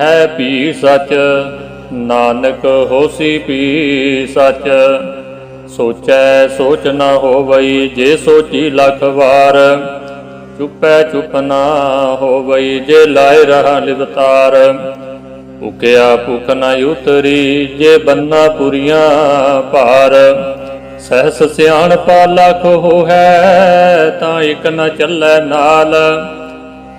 ਹੈ ਪੀ ਸਚ, ਨਾਨਕ ਹੋਸੀ ਪੀ ਸਚ। ਸੋਚੈ ਸੋਚ ਨਾ ਹੋਵਈ, ਜੇ ਸੋਚੀ ਲੱਖ ਵਾਰ। ਚੁੱਪੈ ਚੁੱਪ ਨਾ ਹੋਵਈ, ਜੇ ਲਾਇ ਰਹਾ ਲਿਵਤਾਰ ਉਕਿਆ ਭੁਖ ਨਾ ਉਤਰੀ, ਜੇ ਬੰਨਾ ਪੁਰੀਆਂ ਭਾਰ। ਸਹਸ ਸਿਆਣ ਪਾ ਲੱਖ ਹੋਹੈ, ਤਾਂ ਇਕ ਨਾ ਚੱਲੈ ਨਾਲ।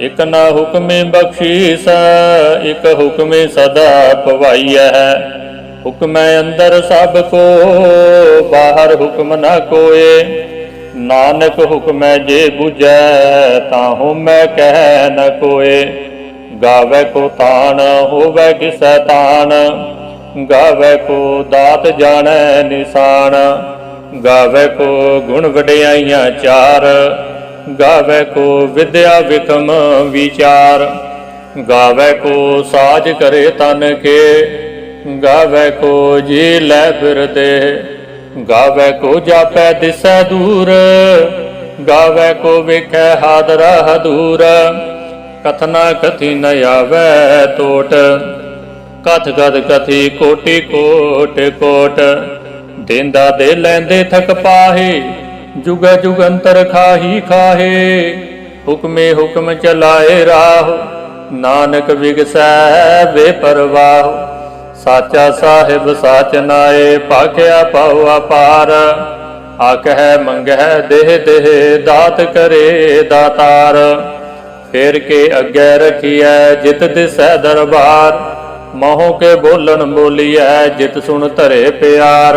ਇਕ ਨਾ ਹੁਕਮੇ ਬਖਸ਼ੀਸ, ਇਕ ਹੁਕਮੇ ਸਦਾ ਪਵਾਈਐ। ਹੁਕਮੈ ਅੰਦਰ ਸਭ ਕੋ, ਬਾਹਰ ਹੁਕਮ ਨਾ ਕੋਏ। ਨਾਨਕ ਹੁਕਮੈ ਜੇ 부ਜੈ ਤਾਂ ਹਉਮੈ ਕਹਿ ਨ ਕੋਏ। ਗਾਵੇ ਕੋ ਤਾਣ, ਹੋਵੇ ਕਿਸੈ ਤਾਣ। ਗਾਵੇ ਕੋ ਦਾਤ ਜਾਣੈ ਨਿਸ਼ਾਨ ਗਾਵੇ ਕੋ ਗੁਣ ਵਡਿਆਈਆਂ ਚਾਰ। ਗਾਵੇ ਕੋ ਵਿਦਿਆ ਵਿਕਮ ਵਿਚਾਰ। ਗਾਵੇ ਕੋ ਸਾਜ ਕਰੇ ਤਨ ਕੇ। ਗਾਵੇ ਕੋ ਜੀ ਲੈ ਫਿਰਦੇ। ਗਾਵੇ ਕੋ ਜਾਪੈ ਦਿਸੈ ਦੂਰ। ਗਾਵੇ ਕੋ ਵੇਖੈ ਹਾਦਰਾ ਹਦੂਰ। ਕਥਨਾ ਕਥੀ ਨ ਆਵੈ ਟੋਟ ਕਥ ਕਥ ਕਥੀ ਕੋਟੀ ਕੋਟ ਕੋਟ। ਦੇਂਦਾ ਦੇ ਲੈਂਦੇ ਥਕ ਪਾਹੇ। ਜੁਗ ਜੁਗੰਤਰ ਖਾਹੀ ਖਾਹੇ, ਹੁਕਮੇ ਹੁਕਮ ਚਲਾਏ ਰਾਹ, ਨਾਨਕ ਵਿਗਸੈ ਬੇਪਰਵਾਹ, ਸਾਚਾ ਸਾਹਿਬ ਸਾਚ ਨਾਏ ਭਾਖਿਆ ਪਾਉ ਅਪਾਰ ਆਖੈ ਮੰਗਹਿ ਦੇਹ ਦੇਹ ਦਾਤ ਕਰੇ ਦਾਤਾਰ, ਫੇਰ ਕੇ ਅੱਗੇ ਰਖੀਐ ਜਿਤ ਦਿਸੈ ਦਰਬਾਰ, ਮੋਹ ਕੇ ਬੋਲਣ ਬੋਲੀਐ ਜਿਤ ਸੁਣ ਧਰੇ ਪਿਆਰ।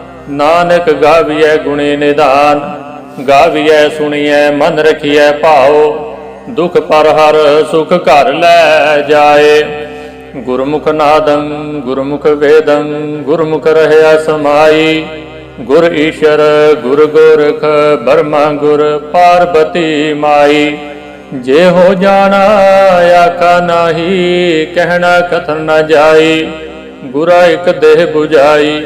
ਨਾਨਕ ਗਾਵੀਐ ਗੁਣੇ ਨਿਦਾਨ ਗਾਵੀਐ ਸੁਣੀਐ, ਮਨ ਰਖੀਐ ਭਾਉ, ਦੁਖ ਪਰ ਹਰ ਸੁਖ ਘਰ ਲੈ ਜਾਏ। ਗੁਰਮੁਖ ਨਾਦੰ, ਗੁਰਮੁਖ ਵੇਦੰ, ਗੁਰਮੁਖ ਰਹਿਆ ਸਮਾਈ। ਗੁਰ ਈਸ਼ਰ, ਗੁਰ ਗੋਰਖ, ਬਰਮਾ ਗੁਰ ਪਾਰਬਤੀ ਮਾਈ। ਜੇ ਹੋ ਜਾਣਾ, ਆਖਾ ਨਾਹੀ, ਕਹਿਣਾ ਕਥਨ ਨਾ ਜਾਈ। ਗੁਰਾ ਇਕ ਦੇਹ 부ਜਾਈ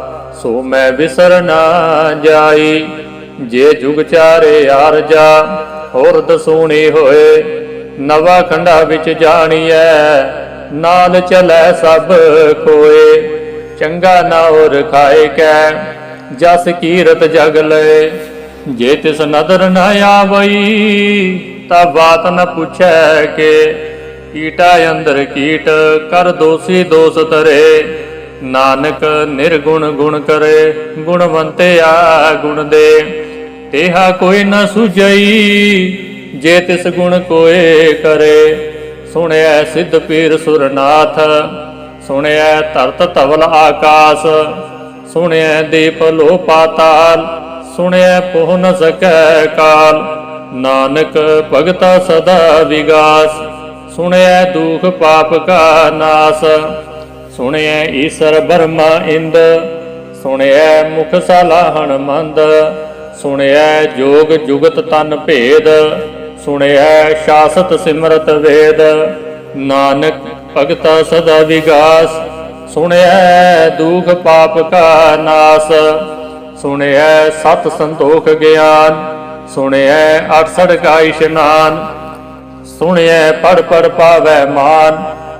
ਸੋ ਮੈਂ ਵਿਸਰ ਨਾ ਜਾਈ, ਜੇ ਜੁਗ ਚਾਰੇ ਆਰਜਾ ਹੋਰ ਦਸੂਣੀ ਹੋਏ, ਨਵਾ ਖੰਡਾ ਵਿੱਚ ਜਾਣੀਐ, ਨਾਲ ਚਲੈ ਸਭ ਕੋਏ ਚੰਗਾ ਨਾ ਹੋਰ ਖਾਏ ਕੈ, ਜਸ ਕੀਰਤ ਜਗ ਲਏ। ਜੇ ਤਿਸ ਨਦਰ ਨ ਆਵਈ, ਤਾ ਬਾਤ ਨ ਪੁੱਛੈ ਕੇ। ਕੀਟਾ ਅੰਦਰ ਕੀਟ, ਕਰ ਦੋਸੀ ਦੋਸ ਤਰੇ ਨਾਨਕ ਨਿਰਗੁਣ ਗੁਣ ਕਰੇ ਗੁਣਵੰਤਿਆ ਗੁਣ ਦੇ। ਤੇਹਾ ਕੋਈ ਨਾ ਸੁਜਈ ਜੇ ਤਿਸ ਗੁਣ ਕੋਏ ਕਰੇ। ਸੁਣਿਆ ਸਿੱਧ ਪੀਰ ਸੁਰਨਾਥ ਸੁਣਿਆ ਧਰਤ ਧਵਲ ਆਕਾਸ। ਸੁਣਿਆ ਦੀਪ ਲੋ ਪਾਤਾਲ ਸੁਣਿਐ ਪੋਹ ਨ ਸਕੈ ਕਾਲ। ਨਾਨਕ ਭਗਤਾ ਸਦਾ ਵਿਗਾਸ ਸੁਣਿਆ ਦੁਖ ਪਾਪ ਕਾ ਨਾਸ। ਸੁਣਿਐ ਈਸ਼ਰ ਬਰਮਾ ਇੰਦ, ਸੁਣਿਐ ਮੁਖ ਸਲਾਹਣ ਮੰਦ ਸੁਣਿਐ ਜੋਗ ਜੁਗਤ ਤਨ ਭੇਦ, ਸੁਣਿਐ ਸ਼ਾਸਤ ਸਿਮਰਤ ਵੇਦ, ਨਾਨਕ ਭਗਤ ਸਦਾ ਵਿਗਾਸ, ਸੁਣਿਐ ਦੁਖ ਪਾਪ ਕਾ ਨਾਸ, ਸੁਣਿਐ ਸਤ ਸੰਤੋਖ ਗਿਆਨ, ਸੁਣਿਐ 68 ਕਾ ਇਸ਼ਨਾਨ, ਸੁਣਿਐ ਪੜ ਪੜ ਪਾਵੈ ਮਾਨ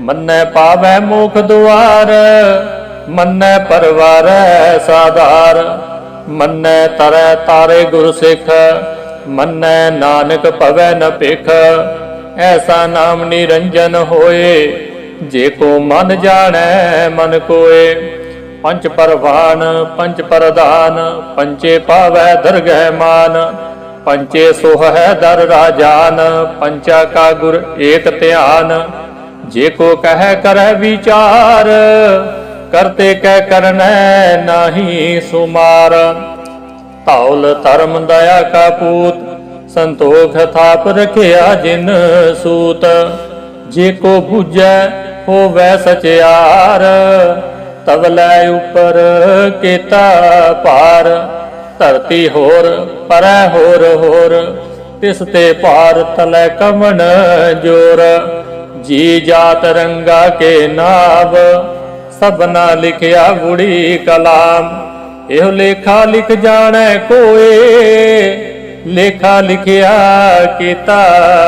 ਮੰਨੈ ਪਾਵੈ ਮੁਖ ਦੁਆਰ, ਮੰਨੈ ਪਰਵਾਰੈ ਸਾਧਾਰ, ਮੰਨੈ ਤਰੈ ਤਾਰੇ ਗੁਰ ਸਿੱਖ, ਮੰਨੈ ਨਾਨਕ ਭਵੈ ਨ ਭਿਖ। ਐਸਾ ਨਾਮ ਨਿਰੰਜਨ ਹੋਏ, ਜੇ ਕੋ ਮਨ ਜਾਣੈ ਮਨ ਕੋਏ। ਪੰਚ ਪਰਵਾਨ ਪੰਚ ਪ੍ਰਧਾਨ ਪੰਚੇ ਪਾਵੈ ਦਰਗਹਿ ਮਾਨ ਪੰਚੇ ਸੋਹ ਹੈ ਦਰ ਰਾਜਾਨ ਪੰਚਾ ਕਾ ਗੁਰ ਏਕ ਧਿਆਨ। ਜੇ ਕੋ ਕਹਿ ਕਰੈ ਵਿਚਾਰ, ਕਰਤੇ ਕਹਿ ਕਰਨੈ ਨਾਹੀ ਸੁਮਾਰ। ਧੌਲ ਧਰਮ ਦਇਆ ਕਾ ਪੂਤ, ਸੰਤੋਖ ਥਾਪ ਰਖਿਆ ਜਿਨ ਸੂਤ। ਜੇ ਕੋ 부ਜੈ ਹੋਵੈ ਸਚਿਆਰ ਤਵਲੇ ਉਪਰ ਕੀਤਾ ਭਾਰ। ਧਰਤੀ ਹੋਰ, ਪਰੈ ਹੋਰ ਹੋਰ, ਤਿਸ ਤੇ ਭਾਰ ਤਲੈ ਕਮਨ ਜੋਰ। ਜੀ ਜਾਤ ਰੰਗਾ ਕੇ ਨਾਮ ਸਭਨਾ ਲਿਖਿਆ ਗੁੜੀ ਕਲਾਮ। ਇਹੋ ਲੇਖਾ ਲਿਖ ਜਾਣੈ ਕੋਏ, ਲੇਖਾ ਲਿਖਿਆ ਕੀਤਾ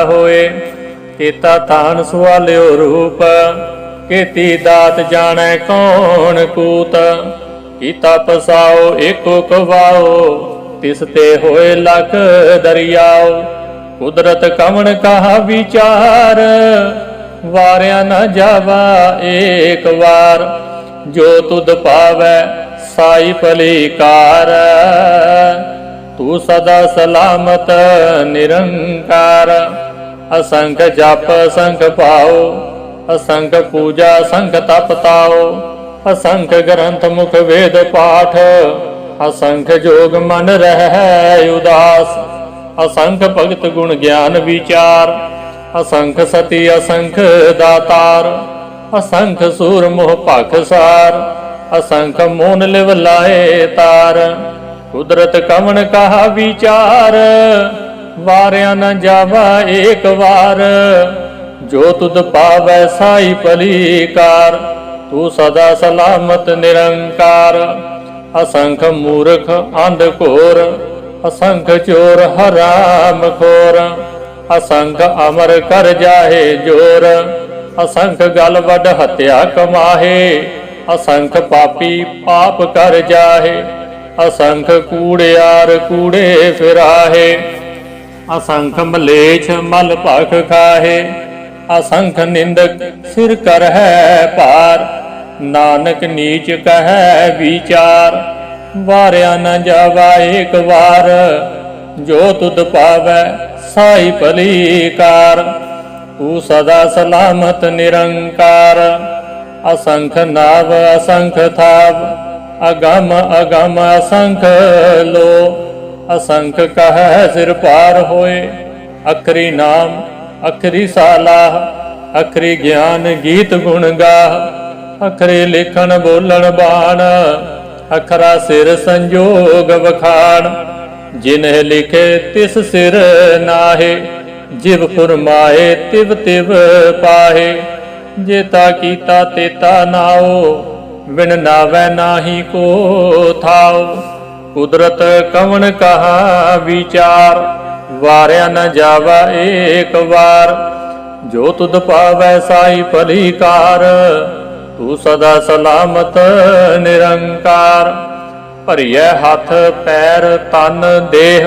ਹੋਏ। ਕੀਤਾ ਤਾਨ ਸਵਾਲਿਓ ਰੂਪ, ਕੀਤੀ ਦਾਤ ਜਾਣੈ ਕੌਣ ਕੂਤ। ਕੀਤਾ ਪਸਾਓ ਏਕੋ ਕਵਾਓ, ਤਿਸ ਤੇ ਹੋਏ ਲਖ ਦਰਿਆਓ। ਕੁਦਰਤ ਕਵਣ ਕਹਾ ਵਿਚਾਰ ਵਾਰਿਆ ਨਾ ਜਾਵਾ ਏਕ ਵਾਰ, ਜੋ ਤੁਧ ਪਾਵੈ ਸਾਈ ਭਲੀਕਾਰ। ਤੂੰ ਸਦਾ ਸਲਾਮਤ ਨਿਰੰਕਾਰ। ਅਸੰਖ ਜਪ, ਅਸੰਖ ਪਾਓ, ਅਸੰਖ ਪੂਜਾ ਸੰਖ ਤਪ ਤਾਓ। ਅਸੰਖ ਗ੍ਰੰਥ, ਮੁਖ ਵੇਦ, ਪਾਠ, ਅਸੰਖ ਜੋਗ ਮਨ ਰਹਿ ਉਦਾਸ। ਅਸੰਖ ਭਗਤ ਗੁਣ ਗਿਆਨ ਵਿਚਾਰ। ਅਸੰਖ ਸਤੀ, ਅਸੰਖ ਦਾਤਾਰ, ਅਸੰਖ ਸੂਰ ਮੋਹ ਭਖ ਸਾਰ, ਅਸੰਖ ਮੋਨ ਲਿਵ ਲਾਏ ਤਾਰ। ਕੁਦਰਤ ਕਵਣ ਕਹਾ ਵਿਚਾਰ, ਵਾਰਿਆ ਨਾ ਜਾਵਾ ਏਕ ਵਾਰ। ਜੋ ਤੁਧ ਪਾਵੈ ਸਾਈ ਭਲੀਕਾਰ, ਤੂੰ ਸਦਾ ਸਲਾਮਤ ਨਿਰੰਕਾਰ। ਅਸੰਖ ਮੂਰਖ ਅੰਧ ਘੋਰ, ਅਸੰਖ ਚੋਰ ਹਰਾਮ ਖੋਰ। ਅਸੰਖ ਅਮਰ ਕਰ ਜਾਹੇ ਜੋਰ। ਅਸੰਖ ਗਲ ਵੱਡ ਹਤਿਆ ਕਮਾਹੇ। ਅਸੰਖ ਪਾਪੀ ਪਾਪ ਕਰ ਜਾਹੇ। ਅਸੰਖ ਕੂੜਿਆਰ ਕੂੜੇ ਫਿਰਾਹੇ। ਅਸੰਖ ਮਲੇਛ ਮਲ ਭਖ ਖਾਹੇ। ਅਸੰਖ ਨਿੰਦਕ ਸਿਰ ਕਰ ਹੈ ਭਾਰ। ਨਾਨਕ ਨੀਚ ਕਹੈ ਵਿਚਾਰ। ਵਾਰਿਆ ਨ ਜਾਵਾ ਏਕ ਵਾਰ। ਜੋ ਤੁਧ ਪਾਵੈ ਸਾਈ ਭਲੀਕਾਰ ਤੂੰ ਸਦਾ ਸਲਾਮਤ ਨਿਰੰਕਾਰ। ਅਸੰਖ ਨਾਵ, ਅਸੰਖ ਥਾਵ, ਅਗਮ ਅਗਮ, ਅਸੰਖ ਲੋ। ਅਸੰਖ ਕਹੈ ਸਿਰ ਪਾਰ ਹੋਏ, ਅਖਰੀ ਨਾਮ, ਅਖਰੀ ਸਾਲਾਹ, ਅਖਰੀ ਗਿਆਨ ਗੀਤ ਗੁਣ ਗਾਹ। ਅਖਰੇ ਲੇਖਣ ਬੋਲਣ ਬਾਣ, ਅਖਰਾ ਸਿਰ ਸੰਜੋਗ ਵਖਾਣ। ਜਿਨਹਿ ਲਿਖੇ ਤਿਸ ਸਿਰ ਨਾਹੇ, ਜਿਵ ਫੁਰਮਾਏ ਤਿਵ ਤਿਵ ਪਾਹੇ। ਜੇਤਾ ਕੀਤਾ ਤੇਤਾ ਨਾਓ ਵਿਣ ਨਾਵੈ ਨਾਹੀ ਕੋ ਥਾਉ ਕੁਦਰਤ ਕਵਣ ਕਹਾ ਵਿਚਾਰ, ਵਾਰਿਆ ਨ ਜਾਵਾ ਏਕ ਵਾਰ। ਜੋ ਤੁਧ ਪਾਵੈ ਸਾਈ ਭਲੀਕਾਰ ਤੂੰ ਸਦਾ ਸਲਾਮਤ ਨਿਰੰਕਾਰ। ਭਰੀਐ ਹੱਥ, ਪੈਰ, ਤਨ, ਦੇਹ।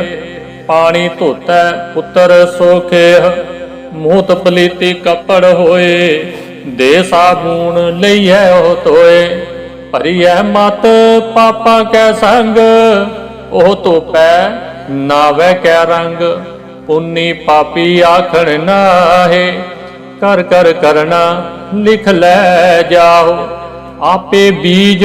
ਪਾਣੀ ਧੋਤੈ, ਪੁੱਤਰ ਸੋਖੇਹ ਮੂਤ ਪਲੀਤੀ ਕੱਪੜ ਹੋਏ, ਦੇ ਸਾਬੂਨ ਲਈਐ ਉਹ ਤੋਏ ਭਰੀਐ ਮਤ, ਪਾਪਾ ਕੈ ਸੰਗ। ਉਹ ਧੋਪੈ, ਨਾਵੇ ਕੈ ਰੰਗ। ਪੁੰਨੀ ਪਾਪੀ ਆਖਣ ਨਾਹੇ। ਕਰ ਕਰ ਕਰਨਾ ਲਿਖ ਲੈ ਜਾਓ। ਆਪੇ ਬੀਜ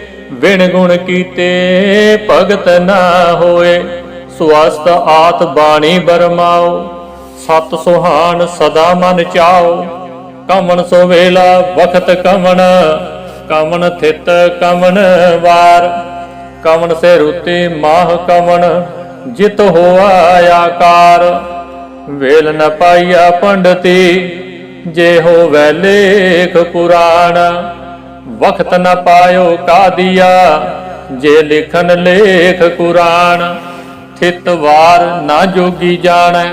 ਵਿਣ ਗੁਣ ਕੀਤੇ ਭਗਤ ਨਾ ਹੋਏ। ਸਵਸਤ ਆਤ ਬਾਣੀ ਬਰਮਾਓ, ਸਤ ਸੁਹਾਨ ਸਦਾ ਮਨ ਚਾਓ। ਕਮਣ ਸੋ ਵੇਲਾ ਵਖਤ ਕਮਣ ਕਮਨ ਥਿਤ ਕਮਨ ਵਾਰ। ਕਮਨ ਸੇ ਰੁਤੇ ਮਾਹ ਕਮਣ ਜਿਤ ਹੋਆ ਆਕਾਰ। ਵੇਲ ਨ ਪਾਈਆ ਪੰਡਤੀ, ਜੇ ਹੋਵੈ ਲੇਖ ਪੁਰਾਣ। ਵਖਤ ਨ ਪਾਇਓ ਕਾਦੀਆ, ਜੇ ਲਿਖਨ ਲੇਖ ਕੁਰਾਨ, ਥਿਤ ਵਾਰ ਨਾ ਜੋਗੀ ਜਾਣੈ,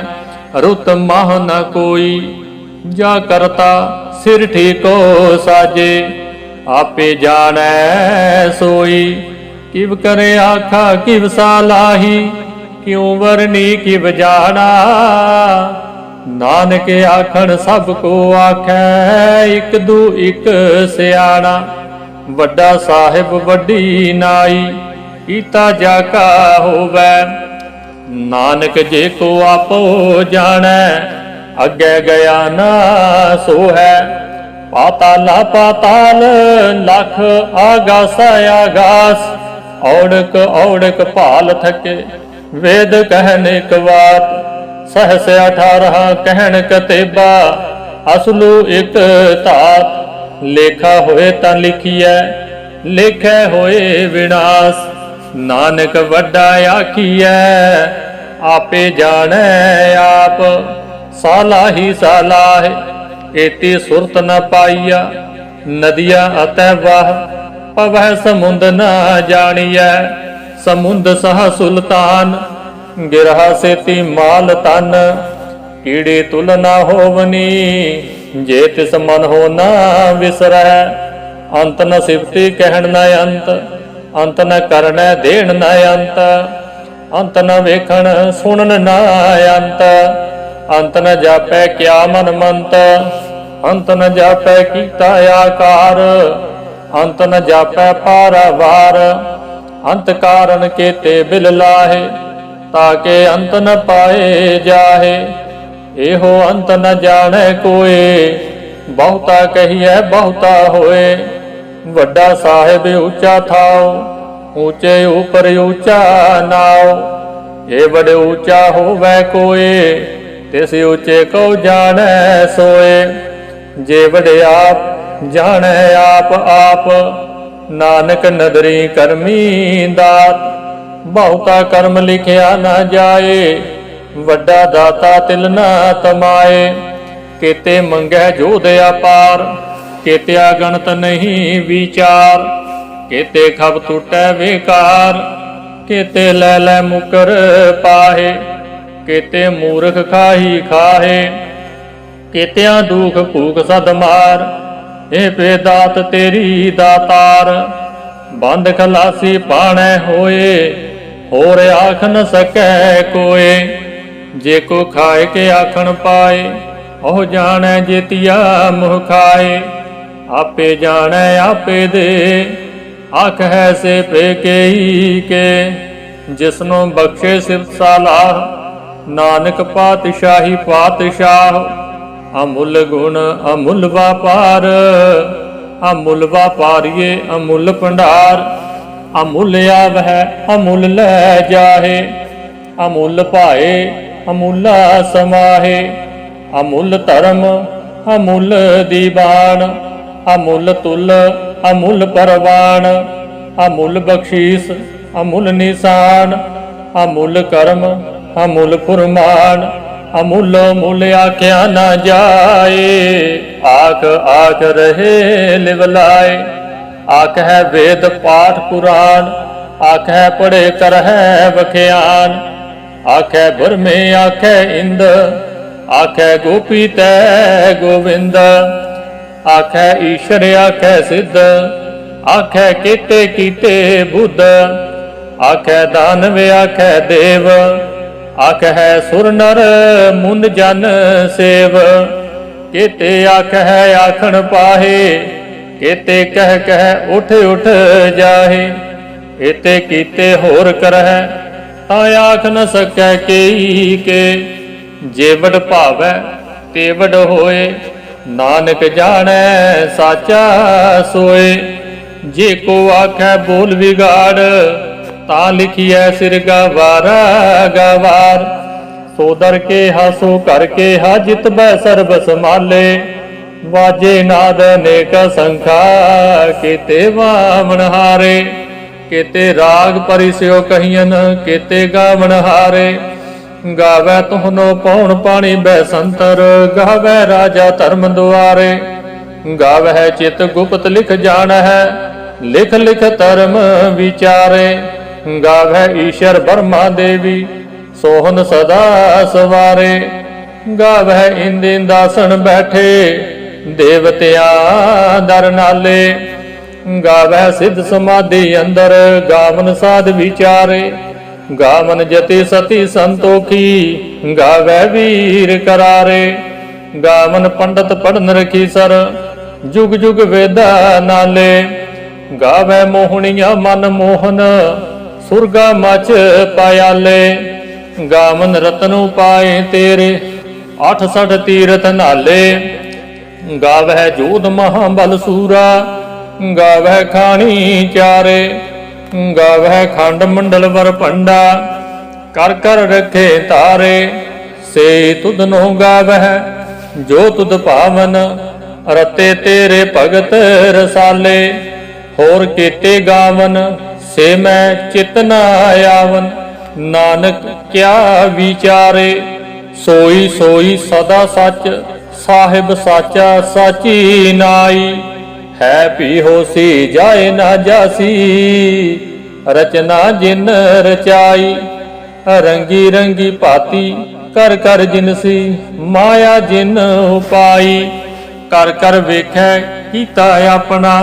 ਰੁਤ ਮਹ ਨ ਕੋਈ, ਜਾ ਕਰਤਾ ਸਿਰ ਠੀਕੋ ਸਾਜੇ, ਆਪੇ ਜਾਣੈ ਸੋਈ, ਕਿਵ ਕਰੇ ਆਖਾ ਕਿਵ ਸਾਲਾਹੀ ਕਿਉ ਵਰਨੀ ਕਿਵ ਜਾਣਾ। ਨਾਨਕ ਆਖਣ ਸਭ ਕੋ ਆਖੈ, ਇਕ ਦੂ ਇਕ ਸਿਆਣਾ। ਵੱਡਾ ਸਾਹਿਬ ਵੱਡੀ ਨਾਈ, ਕੀਤਾ ਜਾ ਕਾ ਹੋਵੈ। ਨਾਨਕ ਜੇ ਕੋ ਆਪੋ ਜਾਣੈ, ਅੱਗੇ ਗਿਆ ਨਾ ਸੋ ਹੈ ਪਾਤਾਲਾ ਪਾਤਾਲ ਲਖ ਆਗਾਸ ਆਗਾਸ, ਔੜਕ ਔੜਕ ਭਾਲ ਥਕੇ। ਵੇਦ ਕਹਿਨ ਇੱਕ ਵਾਤ ਸਹਸ 18 ਕਹਿਣ ਕਤੇਬਾ, ਅਸਲੂ ਇੱਕ ਧਾਤ, ਲੇਖਾ ਹੋਏ ਤਾਂ ਲਿਖੀਐ, ਲੇਖੈ ਹੋਏ ਵਿਨਾਸ਼, ਨਾਨਕ ਵੱਡਾ ਆਖੀਐ, ਆਪੇ ਜਾਣੈ ਆਪ ਸਾਲਾਹੀ ਸਾਲਾਹ ਏਤੀ ਸੁਰਤ ਨ ਪਾਈਆ, ਨਦੀਆਂ ਅਤੈ ਵਾਹ, ਪਵਹਿ ਸਮੁੰਦ ਨ ਜਾਣੀਐ, ਸਮੁੰਦ ਸਹ ਸੁਲਤਾਨ ਗਿਰਹਾ ਸੇਤੀ ਮਾਲ ਤਨ ਕੀੜੇ ਤੁਲ ਨਾ ਹੋਵਨੀ, ਜੇ ਤਿਸ ਮਨ ਹੋ ਨਾ ਵਿਸਰੈ, ਅੰਤ ਨ ਸਿਫਤੀ ਕਹਿਣ ਨਾ ਅੰਤ ਅੰਤ ਨ ਕਰਨੈ ਦੇਣ ਨ ਅੰਤ ਅੰਤ ਨ ਵੇਖਣ ਸੁਣਨ ਨ ਅੰਤ ਅੰਤ ਨ ਜਾਪੈ ਕਿਆ ਮਨ ਮੰਤ, ਅੰਤ ਨ ਜਾਪੈ ਕੀਤਾ ਆਕਾਰ, ਅੰਤ ਨ ਜਾਪੈ ਪਾਰਵਾਰ ਅੰਤ ਕਾਰਨ ਕੇਤੇ ਬਿਲ ਲਾਹੇ। ਤਾਕੇ ਅੰਤ ਨ ਪਾਏ ਜਾਹੇ, ਇਹੋ ਅੰਤ ਨ ਜਾਣੈ ਕੋਏ। ਬਹੁਤਾ ਕਹੀਐ, ਬਹੁਤਾ ਹੋਏ। ਵੱਡਾ ਸਾਹਿਬ ਉੱਚਾ ਥਾਉ, ਉੱਚੇ ਉਪਰ ਉੱਚਾ ਨਾਉ। ਇਹ ਬੜੇ ਉੱਚਾ ਹੋਵੇ ਕੋਏ, ਤਿਸ ਉੱਚੇ ਕੋ ਜਾਣੈ ਸੋਏ। ਜੇ ਵੜੇ ਆਪ ਜਾਣੈ ਆਪ ਆਪ, ਨਾਨਕ ਨਦਰੀ ਕਰਮੀ ਦਾਤ। ਬਹੁਤਾ ਕਰਮ ਲਿਖਿਆ ਨਾ ਜਾਏ, ਵੱਡਾ ਦਾਤਾ ਤਿਲ ਨਾ ਤਮਾਏ। ਕੀਤੇ ਮੰਗੈ ਜੋਧ ਅਪਾਰ, ਕੀਤਿਆ ਗਣਤ ਨਹੀਂ ਵਿਚਾਰ। ਕੀਤੇ ਖਬ ਟੁੱਟੈ ਵਿਕਾਰ, ਕੀਤੇ ਲੈ ਲੈ ਮੁਕਰ ਪਾਹੇ। ਕੀਤੇ ਮੂਰਖ ਖਾਹੀ ਖਾਹੇ, ਕੀਤਿਆਂ ਦੁਖ ਭੂਖ ਸਦ ਮਾਰ। ਇਹ ਬੇਦਾਤ ਤੇਰੀ ਦਾਤਾਰ, ਬੰਦ ਖਲਾਸੀ ਪਾਣੈ ਹੋਏ। ਹੋਰ ਆਖ ਨ ਸਕੈ ਕੋਏ, ਜੇ ਕੋ ਖਾਏ ਕੇ ਆਖਣ ਪਾਏ, ਉਹ ਜਾਣੈ ਜੇਤੀਆ ਮੁਹ ਖਾਏ। ਆਪੇ ਜਾਣੈ, ਆਪੇ ਦੇ, ਆਖ ਹੈ ਸੇ ਪੇਕੇਈ ਕੇ ਜਿਸਨੂੰ ਬਖਸ਼ੇ ਸਿਫਤ ਸਾਲਾਹ ਨਾਨਕ ਪਾਤਸ਼ਾਹੀ ਪਾਤਸ਼ਾਹ। ਅਮੁੱਲ ਗੁਣ ਅਮੁੱਲ ਵਪਾਰ, ਅਮੁੱਲ ਵਪਾਰੀਏ ਅਮੁੱਲ ਭੰਡਾਰ। ਅਮੁੱਲ ਆਵਹਿ, ਅਮੁੱਲ ਲੈ ਜਾਹੇ। ਅਮੁੱਲ ਭਾਏ, ਅਮੁੱਲਾ ਸਮਾਹੇ। ਅਮੁੱਲ ਧਰਮ, ਅਮੁੱਲ ਦੀਵਾਨ। ਅਮੁੱਲ ਤੁਲ, ਅਮੁੱਲ ਪਰਵਾਨ। ਅਮੁੱਲ ਬਖਸ਼ੀਸ, ਅਮੁੱਲ ਨਿਸ਼ਾਨ। ਅਮੁੱਲ ਕਰਮ, ਅਮੁੱਲ ਫੁਰਮਾਨ। ਅਮੁੱਲ ਮੁੱਲ ਆਖਿਆ ਨਾ ਜਾਏ। ਆਖ ਆਖ ਰਹੇ ਲਿਵਲਾਏ। ਆਖੈ ਵੇਦ ਪਾਠ ਪੁਰਾਨ ਆਖੈ ਪੜੇ ਕਰ ਹੈ ਵਖਿਆਨ ਆਖੈ ਬਰਮੇ ਆਖੈ ਇੰਦ ਆਖੈ ਗੋਪੀ ਤੈ ਗੋਵਿੰਦ। ਆਖੈ ਈਸ਼ਰ ਆਖੈ ਸਿੱਧ ਆਖੈ ਕੀਤੇ ਕੀਤੇ ਬੁੱਧ। ਆਖੈ ਦਾਨਵ ਆਖੈ ਦੇਵ ਆਖੈ ਸੁਰ ਨਰ ਮੁਨ ਜਨ ਸੇਵ। ਕੀਤੇ ਆਖੈ ਆਖਣ ਪਾਹੇ ਕੀਤੇ ਕਹਿ ਕਹਿ ਉਠ ਉਠ ਜਾਹੇ, ਇਤੇ ਕੀਤੇ ਹੋਰ ਕਰਹਿ, ਤਾਂ ਆਖ ਨ ਸਕੈ ਕੇਈ ਕੇ। ਜੇ ਭਾਵੈ ਤੇ ਹੋਏ, ਨਾਨਕ ਜਾਣੈ, ਸਾਚਾ ਸੋਏ। ਜੇ ਕੋ ਆਖੈ ਬੋਲ ਵਿਗਾੜ, ਤਾਂ ਲਿਖੀਐ ਸਿਰ ਗਵਾਰਾ, ਗਵਾਰ। ਸੋ ਦਰ ਕੇ ਹਾਸੋ ਕਰ ਕੇ ਹਾ, ਜਿਤ ਬੈ ਸਰਬ ਸਮਾਲੇ ਵਾਜੇ ਨਾਦ ਨੇਕ ਸੰਖਾ ਕੀਤੇ ਵਾਮਣ ਹਾਰੇ, ਕੀਤੇ ਰਾਗ ਪਰਿਸਿਓ ਕਹੀਨ ਕੀਤੇ ਗਾਵਣ ਹਾਰੇ। ਗਾਵੇ ਤੁਹਨੋ ਪੌਣ ਪਾਣੀ ਬੈ ਸੰਤਰ, ਗਾਵੇ ਰਾਜਾ ਧਰਮ ਦੁਆਰੇ। ਗਾਵੇ ਚਿਤ ਗੁਪਤ ਲਿਖ ਜਾਣ ਹੈ ਲਿਖ ਲਿਖ ਧਰਮ ਵਿਚਾਰੇ। ਗਾਵੇ ਈਸ਼ਰ ਬਰਮਾ ਦੇਵੀ, ਸੋਹਨ ਸਦਾ ਸਵਾਰੇ। ਗਾਵੇ ਇੰਦਿਨ ਦਾਸਣ ਬੈਠੇ ਦੇਵਤਿਆ ਦਰ ਨਾਲੇ ਗਾਵੈ ਸਿੱਧ ਸਮਾਧੀ ਅੰਦਰ, ਗਾਵਨ ਸਾਧ ਵਿਚਾਰੇ। ਗਾਵਨ ਜਤੀ ਸਤੀ ਸੰਤੋਖੀ ਗਾਵੈ ਵੀਰ ਕਰਾਰੇ। ਗਾਵਨ ਪੰਡਤ ਪੜਨ ਰਖੀ ਸਰ, ਜੁਗ ਜੁਗ ਵੇਦਾ ਨਾਲੇ। ਗਾਵੈ ਮੋਹਣੀਆਂ ਮਨ ਮੋਹਨ, ਸੁਰਗਾ ਮਚ ਪਾਇਆਲੇ। ਗਾਵਨ ਰਤਨੂ ਪਾਏ ਤੇਰੇ, ਅੱਠ ਸੜ ਤੀਰਥ ਨਾਲੇ। ਗਾਵਹਿ ਜੋਧ ਮਹਾਬਲ ਸੂਰਾ, ਗਾਵਹਿ ਖਾਣੀ ਚਾਰੇ, ਗਾਵਹਿ ਖੰਡ ਮੰਡਲ ਵਰ ਭੰਡਾ, ਕਰ ਕਰ ਰਖੇ ਤਾਰੇ, ਸੇ ਤੁਧ ਨੋ ਗਾਵਹਿ, ਜੋ ਤੁਧ ਭਾਵਨ ਰਤੇ ਤੇਰੇ ਭਗਤ ਰਸਾਲੇ, ਹੋਰ ਕੀਤੇ ਗਾਵਨ, ਸੇ ਮੈਂ ਚਿਤ ਨਾ ਆਵਨ, ਨਾਨਕ ਕਿਆ ਵਿਚਾਰੇ, ਸੋਈ ਸੋਈ ਸਦਾ ਸੱਚ ਸਾਹਿਬ ਸਾਚਾ ਸਾਚੀ ਨਾਈ। ਹੈ ਭੀ ਹੋਸੀ ਜਾਏ ਨਾ ਜਾਸੀ, ਰਚਨਾ ਜਿਨ ਰਚਾਈ। ਰੰਗੀ ਰੰਗੀ ਭਾਤੀ ਕਰ ਕਰ ਜਿਨਸੀ ਮਾਇਆ ਜਿਨ ਉਪਾਈ। ਕਰ ਕਰ ਵੇਖੈ ਕੀਤਾ ਆਪਣਾ,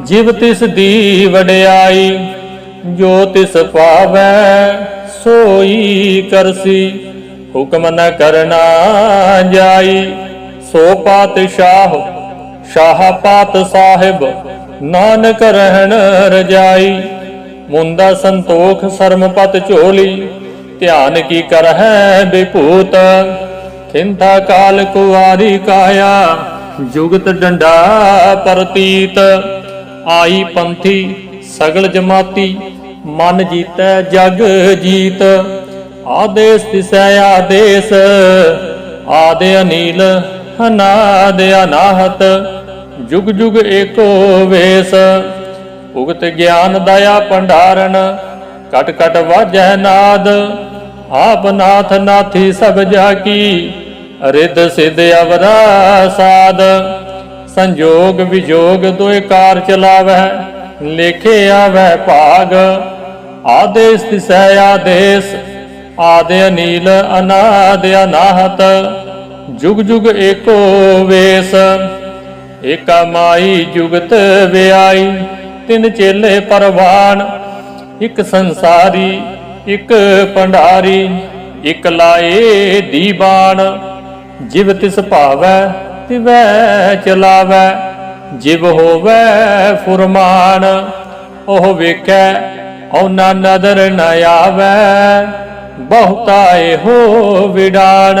ਜਿਵ ਤਿਸ ਦੀ ਵਡਿਆਈ। ਜੋ ਤਿਸ ਪਾਵੈ ਸੋਈ ਕਰਸੀ, ਹੁਕਮ ਨ ਕਰਨਾ ਜਾਈ। ਸੋ ਪਾਤਸ਼ਾਹ, ਸ਼ਾਹ ਪਾਤ ਸਾਹਿਬ, ਨਾਨਕ ਰਹਿਣ ਰਜਾਈ। ਮੁੰਦਾ ਸੰਤੋਖ ਸਰਮਪਤ ਝੋਲੀ, ਧਿਆਨ ਕੀ ਕਰਹਿ ਬਿਭੂਤ ਖਿੰਥਾ ਕਾਲ ਕੁਵਾਰੀ ਕਾਇਆ, ਜੁਗਤ ਡੰਡਾ ਪ੍ਰਤੀਤ। ਆਈ ਪੰਥੀ, ਸਗਲ ਜਮਾਤੀ, ਮਨ ਜੀਤੈ ਜਗ ਜੀਤ। ਆਦੇਸ ਤਿਸੈ ਆਦੇਸ, ਆਦੇ ਅਨੀਲ ਅਨਾਦ ਅਨਾਹਤ, ਜੁਗ ਜੁਗ ਏਕੋ ਵੇਸ। ਭੁਗਤ ਗਿਆਨ ਦਇਆ ਭੰਡਾਰਨ, ਕਟ ਕਟ ਵਾਜੈ ਨਾਦ। ਆਪ ਨਾਥ ਨਾਥੀ ਸਭ ਜਾ ਕੀ ਰਿੱਧ ਸਿਧ ਅਵਰਾ ਸਾਧ ਸੰਜੋਗ ਵਿਜੋਗ ਦੋਇ ਕਾਰ ਚਲਾਵੈ ਲੇਖੇ ਆਵੈ ਭਾਗ। ਆਦੇਸ ਤਿਸੈ ਆਦੇਸ, ਆਦੇ ਅਨੀਲ ਅਨਾਦ ਅਨਾਹਤ। ਜੁਗ ਜੁਗ ਏਕੋ ਵੇਸ, ਏਕਾ ਮਾਈ ਜੁਗਤ ਵਿਆਈ। ਤਿੰਨ ਚੇਲੇ ਪਰਵਾਨ, ਇੱਕ ਸੰਸਾਰੀ, ਇੱਕ ਭੰਡਾਰੀ, ਇਕ ਲਾਏ ਦੀਵਾਨ ਜਿਵ ਤਿਸ ਭਾਵੈ, ਤਿਵੈ ਚਲਾਵੈ, ਜਿਵ ਹੋਵੈ ਫੁਰਮਾਨ। ਉਹ ਵੇਖੈ ਔਨਾ ਨਦਰ ਨ ਆਵੈ, ਬਹੁਤਾ ਇਹੋ ਵਿਡਾਣ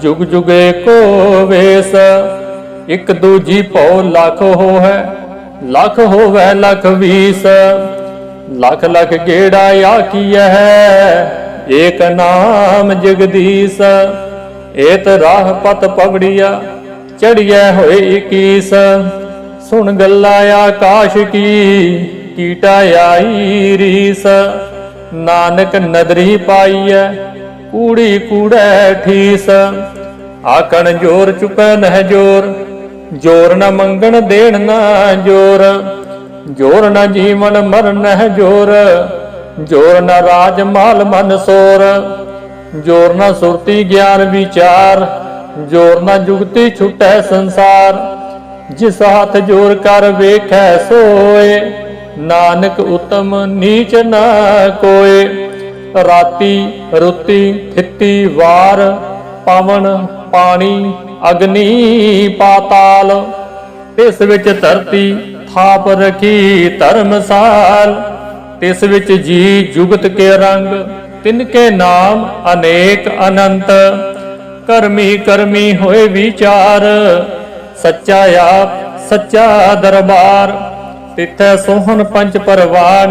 ਜੁਗ ਜੁਗੇ ਏਕੋ ਵੇਸ, ਇਕ ਦੂਜੀ ਭਉ ਲਖ ਹੋਵੇ ਲਖ ਹੋਵੇ ਲਖ ਵੀਸ। ਲਖ ਲਖ ਗੇੜਾ ਆਖੀਐ ਏਕ ਨਾਮ ਜਗਦੀਸ਼। ਏਤ ਰਾਹ ਪਤ ਪਵੜੀਆ ਚੜੀਐ ਹੋਏ 21 ਸੁਣ ਗੱਲਾਂ ਆਕਾਸ਼ ਕੀ, ਕੀਟਾ ਆਈ ਰੀਸ। ਨਾਨਕ ਨਦਰੀ ਪਾਈਐ ਕੂੜੀ ਕੂੜੈ ਠੀਸ। ਆਕਣ ਜੋਰ ਚੁਕੈ ਨਹਿ ਜੋਰ ਜੋਰ ਨ ਮੰਗਣ ਦੇਣ ਨਾ ਜੋਰ। ਜੋਰ ਨ ਜੀਵਨ ਮਰਨ ਹੈ ਜੋਰ ਜੋਰ ਨ ਰਾਜ ਮਾਲ ਮਨ ਸੋਰ। ਜੋਰ ਨ ਸੁਰਤੀ ਗਿਆਨ ਵਿਚਾਰ, ਜੋਰ ਨ ਜੁਗਤੀ ਛੁਟੈ ਸੰਸਾਰ। ਜਿਸ ਹੱਥ ਜੋਰ ਕਰ ਵੇਖੈ ਸੋਏ, ਨਾਨਕ ਉਤਮ ਨੀਚ ਨਾ ਕੋਏ। ਰਾਤੀ ਰੁੱਤੀ ਥਿੱਤੀ ਵਾਰ, ਪਵਨ ਪਾਣੀ ਅਗਨੀ ਪਾਤਾਲ। ਇਸ ਵਿੱਚ ਧਰਤੀ ਥਾਪ ਰਖੀ ਧਰਮਸਾਲ। ਤਿਸ ਵਿੱਚ ਜੀ ਜੁਗਤ ਕੇ ਰੰਗ, ਤਿਨ ਕੇ ਨਾਮ ਅਨੇਕ ਅਨੰਤ। ਕਰਮੀ ਕਰਮੀ ਹੋਏ ਵਿਚਾਰ, ਸੱਚਾ ਆਪ ਸੱਚਾ ਦਰਬਾਰ। ਤਿੱਥੈ ਸੋਹਣ ਪੰਜ ਪਰਵਾਨ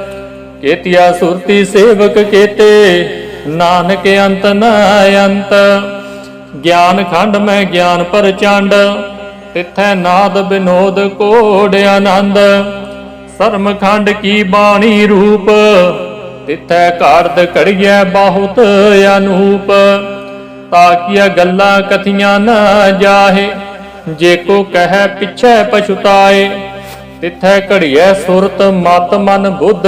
ਕੇਤਿਆ ਸੁਰਤੀ ਸੇਵਕ ਕੇਤੇ, ਨਾਨਕ ਅੰਤ ਨ ਅੰਤ। ਗਿਆਨ ਖੰਡ ਮੈਂ ਗਿਆਨ ਪ੍ਰਚੰਡ, ਤਿੱਥੈ ਨਾਦ ਬਿਨੋਦ ਕੋੜ ਆਨੰਦ। ਸਰਮ ਖੰਡ ਕੀ ਬਾਣੀ ਰੂਪ, ਤਿੱਥੈ ਘਾੜਦ ਘੜੀਐ ਬਹੁਤ ਅਨੂਪ। ਤਾਕੀਆ ਗੱਲਾਂ ਕਥੀਆਂ ਨਾ ਜਾਹੇ, ਜੇ ਕੋ ਕਹੈ ਪਿਛੈ ਪਛੁਤਾਏ। ਤਿੱਥੈ ਘੜੀਐ ਸੁਰਤ ਮਤ ਮਨ ਬੁੱਧ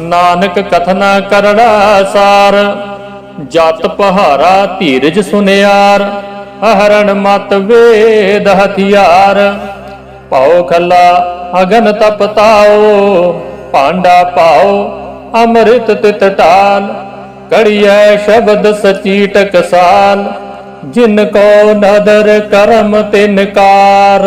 ਨਾਨਕ ਕਥਨਾ ਕਰੜਾ ਸਾਰ। ਜਤ ਪਹਾਰਾ ਧੀਰਜ ਸੁਨਿਆਰ ਅਹਰਣ ਮਤ ਵੇਦ ਹਥਿਆਰ। ਭਉ ਖੱਲਾ ਅਗਨ ਤਪਤਾਓ ਭਾਂਡਾ ਪਾਓ ਅੰਮ੍ਰਿਤ ਤਿਤ ਟਾਲ ਕੜੀਐ ਸ਼ਬਦ ਸਚੀ ਟਕਸਾਲ ਜਿਨ ਕੋ ਨਦਰ ਕਰਮ ਤਿਨਕਾਰ